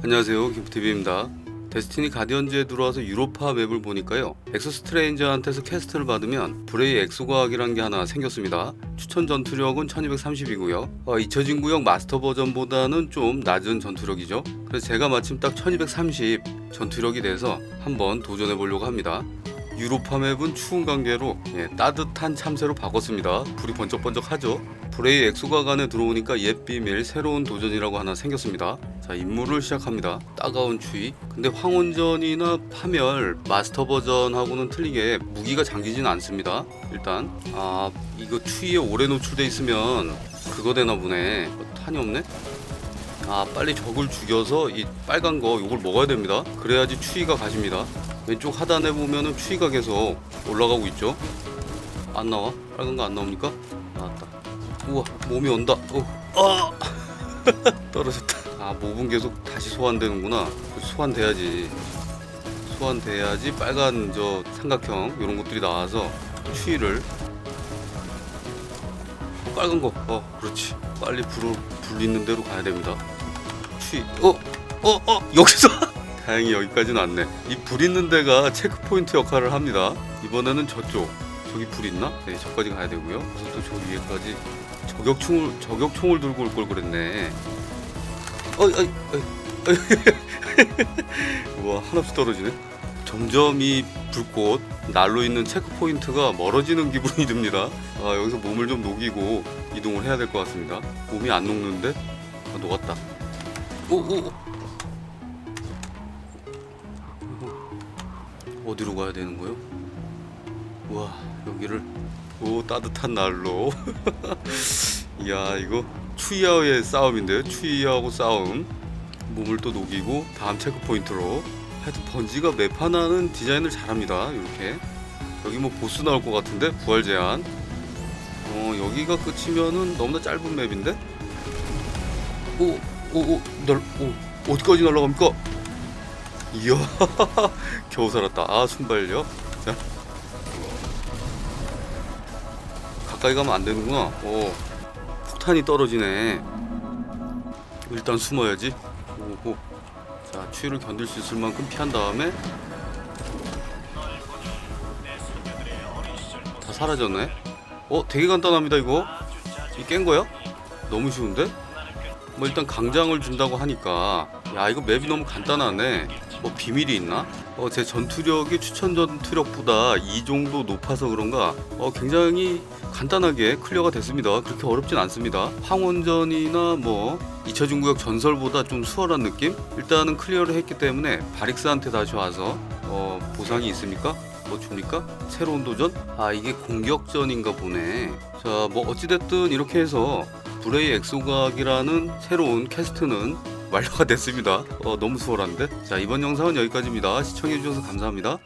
안녕하세요. 김프TV입니다. 데스티니 가디언즈에 들어와서 유로파 맵을 보니까요. 엑소스트레인저한테서 퀘스트를 받으면 브레이 엑소과학이라는 게 하나 생겼습니다. 추천 전투력은 1230이고요. 어, 잊혀진 구역 마스터 버전보다는 좀 낮은 전투력이죠. 그래서 제가 마침 딱 1230 전투력이 돼서 한번 도전해 보려고 합니다. 유로파 맵은 추운 관계로 예, 따뜻한 참새로 바꿨습니다. 불이 번쩍번쩍하죠. 브레이 엑소각 안에 들어오니까 옛 비밀 새로운 도전이라고 하나 생겼습니다. 자 임무를 시작합니다. 따가운 추위. 근데 황혼전이나 파멸 마스터 버전하고는 틀리게 무기가 잠기진 않습니다. 일단 아 이거 추위에 오래 노출돼 있으면 그거 되나 보네. 어, 탄이 없네. 아 빨리 적을 죽여서 이 빨간 거 이걸 먹어야 됩니다. 그래야지 추위가 가십니다. 왼쪽 하단에 보면은 추위가 계속 올라가고 있죠. 안 나와? 빨간 거 안 나옵니까? 나왔다. 우와 몸이 온다. 어. 아 떨어졌다. 아 몸은 계속 다시 소환되는구나. 소환돼야지. 소환돼야지 빨간 저 삼각형 이런 것들이 나와서 추위를 어, 빨간 거. 어 그렇지. 빨리 불을 불 있는 대로 가야 됩니다. 추위. 어어 어, 어, 여기서. 다행히 여기까지는 왔네. 이 불 있는 데가 체크 포인트 역할을 합니다. 이번에는 저쪽. 저기 불 있나? 네, 저까지 가야 되고요. 그래서 또 저 위에까지 저격총을 저격총을 들고 올 걸 그랬네. 어이 어이 어이. 어이. 와 한없이 떨어지네. 점점 이 불꽃 날로 있는 체크 포인트가 멀어지는 기분이 듭니다. 아 여기서 몸을 좀 녹이고 이동을 해야 될 것 같습니다. 몸이 안 녹는데 아, 녹았다. 오오. 어디로 가야 되는 거요? 와 여기를 오 따뜻한 날로 이야 이거 추위와의 싸움인데요. 추위하고 싸움. 몸을 또 녹이고 다음 체크 포인트로. 하여튼 번지가 맵 하나는 디자인을 잘합니다. 이렇게. 여기 뭐 보스 나올 것 같은데? 부활 제한. 어 여기가 끝이면은 너무나 짧은 맵인데? 오 오오날오 어디까지 날아갑니까? 이야 겨우 살았다. 아 순발력. 자. 가까이 가면 안 되는구나. 오, 폭탄이 떨어지네. 일단 숨어야지. 오호. 자, 추위를 견딜 수 있을 만큼 피한 다음에 다 사라졌네. 어, 되게 간단합니다, 이거. 이 깬 거야? 너무 쉬운데? 뭐 일단 강장을 준다고 하니까 야 이거 맵이 너무 간단하네 뭐 비밀이 있나? 어, 제 전투력이 추천 전투력보다 이 정도 높아서 그런가 어, 굉장히 간단하게 클리어가 됐습니다 그렇게 어렵진 않습니다 황혼전이나 뭐 잊혀진 구역 전설보다 좀 수월한 느낌? 일단은 클리어를 했기 때문에 바릭스한테 다시 와서 어, 보상이 있습니까? 뭐 줍니까? 새로운 도전? 아 이게 공격전인가 보네 자 뭐 어찌됐든 이렇게 해서 브레이 엑소각이라는 새로운 캐스트는 완료가 됐습니다. 어, 너무 수월한데? 자, 이번 영상은 여기까지입니다. 시청해주셔서 감사합니다.